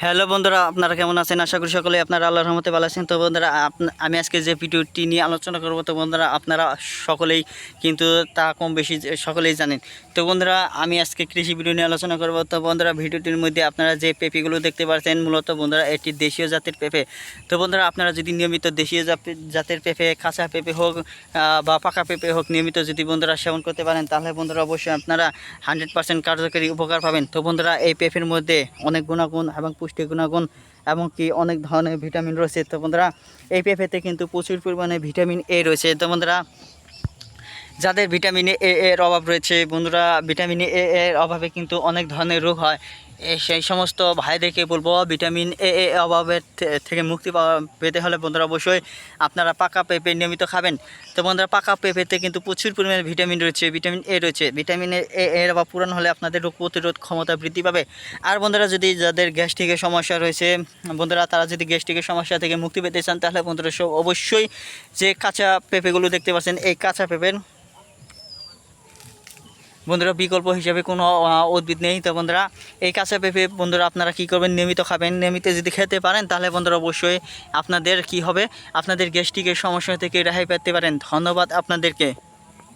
Hello বন্ধুরা, আপনারা কেমন আছেন? আশা করি সকলে আপনারা আল্লাহর রহমতে ভালো আছেন। তো বন্ধুরা আমি আজকে যে ভিডিওটি নিয়ে আলোচনা করব, তো বন্ধুরা, আপনারা সকলেই কিন্তু তা কম বেশি সকলেই জানেন। তো বন্ধুরা, আমি আজকে কৃষি ভিডিও নিয়ে আলোচনা করব। তো বন্ধুরা, ভিডিওটির মধ্যে আপনারা যে পেঁপেগুলো দেখতে পাচ্ছেন মূলত বন্ধুরা, এটি দেশীয় জাতের পেঁপে। তো বন্ধুরা, আপনারা যদি নিয়মিত দেশীয় জাত- জাতের পেঁপে, কাঁচা পেঁপে হোক বা পাকা পেঁপে হোক, নিয়মিত যদি বন্ধুরা সেবন করতে পারেন, তাহলে বন্ধুরা অবশ্যই আপনারা হান্ড্রেড পার্সেন্ট কার্যকরী উপকার পাবেন। তো বন্ধুরা, এই পেঁপের মধ্যে অনেক গুণাগুণ এবং পুষ্টি গুণাগুণ এবং কি অনেক ধরনের ভিটামিন রয়েছে। তো বন্ধুরা, এই পেঁপেতে কিন্তু প্রচুর পরিমাণে ভিটামিন এ রয়েছে। তো বন্ধুরা, যাদের ভিটামিন এ এর অভাব রয়েছে, বন্ধুরা, ভিটামিন এ এর অভাবে কিন্তু অনেক ধরনের রোগ হয়। সেই সমস্ত ভাইদেরকে বলব, ভিটামিন এ এ অভাবের থেকে মুক্তি পেতে হলে বন্ধুরা অবশ্যই আপনারা পাকা পেঁপে নিয়মিত খাবেন। তো বন্ধুরা, পাকা পেঁপেতে কিন্তু প্রচুর পরিমাণে ভিটামিন রয়েছে, ভিটামিন এ রয়েছে। ভিটামিন এ এর অভাব পূরণ হলে আপনাদের রোগ প্রতিরোধ ক্ষমতা বৃদ্ধি পাবে। আর বন্ধুরা, যদি যাদের গ্যাস্ট্রিকের সমস্যা রয়েছে, বন্ধুরা, তারা যদি গ্যাস্ট্রিকের সমস্যা থেকে মুক্তি পেতে চান, তাহলে বন্ধুরা অবশ্যই যে কাঁচা পেঁপেগুলো দেখতে পাচ্ছেন, এই কাঁচা পেঁপের বন্ধুরা, বিকল্প হিসেবে কোনো উদ্ভিদ নেই। তো বন্ধুরা, এই কাঁচা পেঁপে, বন্ধুরা, আপনারা কি করবেন? নিয়মিত খাবেন। নিয়মিত যদি খেতে পারেন, তাহলে বন্ধুরা অবশ্যই আপনাদের কি হবে? আপনাদের গ্যাস্ট্রিকের সমস্যা থেকে রেহাই পেতে পারেন। ধন্যবাদ আপনাদেরকে।